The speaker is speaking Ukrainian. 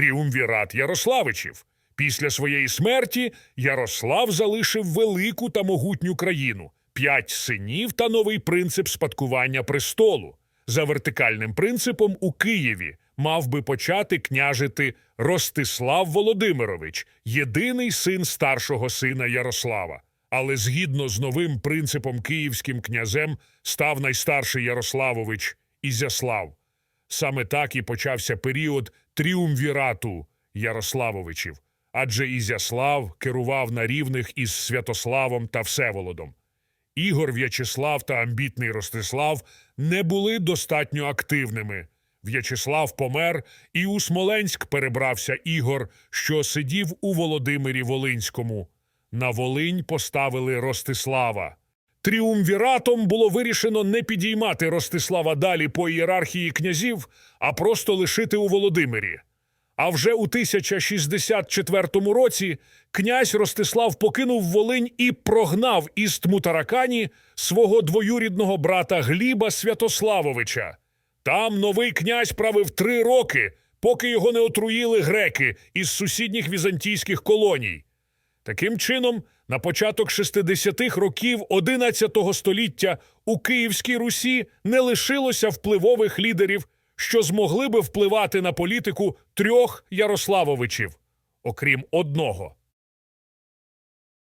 тріумвірат Ярославичів. Після своєї смерті Ярослав залишив велику та могутню країну, п'ять синів та новий принцип спадкування престолу. За вертикальним принципом у Києві мав би почати княжити Ростислав Володимирович, єдиний син старшого сина Ярослава. Але згідно з новим принципом київським князем став найстарший Ярославович Ізяслав. Саме так і почався період тріумвірату Ярославовичів, адже Ізяслав керував на рівних із Святославом та Всеволодом. Ігор В'ячеслав та амбітний Ростислав не були достатньо активними. В'ячеслав помер, і у Смоленськ перебрався Ігор, що сидів у Володимирі Волинському. На Волинь поставили Ростислава. Тріумвіратом було вирішено не підіймати Ростислава далі по ієрархії князів, а просто лишити у Володимирі. А вже у 1064 році князь Ростислав покинув Волинь і прогнав із Тмутаракані свого двоюрідного брата Гліба Святославовича. Там новий князь правив три роки, поки його не отруїли греки із сусідніх візантійських колоній. Таким чином, на початок 60-х років 11 століття у Київській Русі не лишилося впливових лідерів, що змогли би впливати на політику трьох Ярославовичів, окрім одного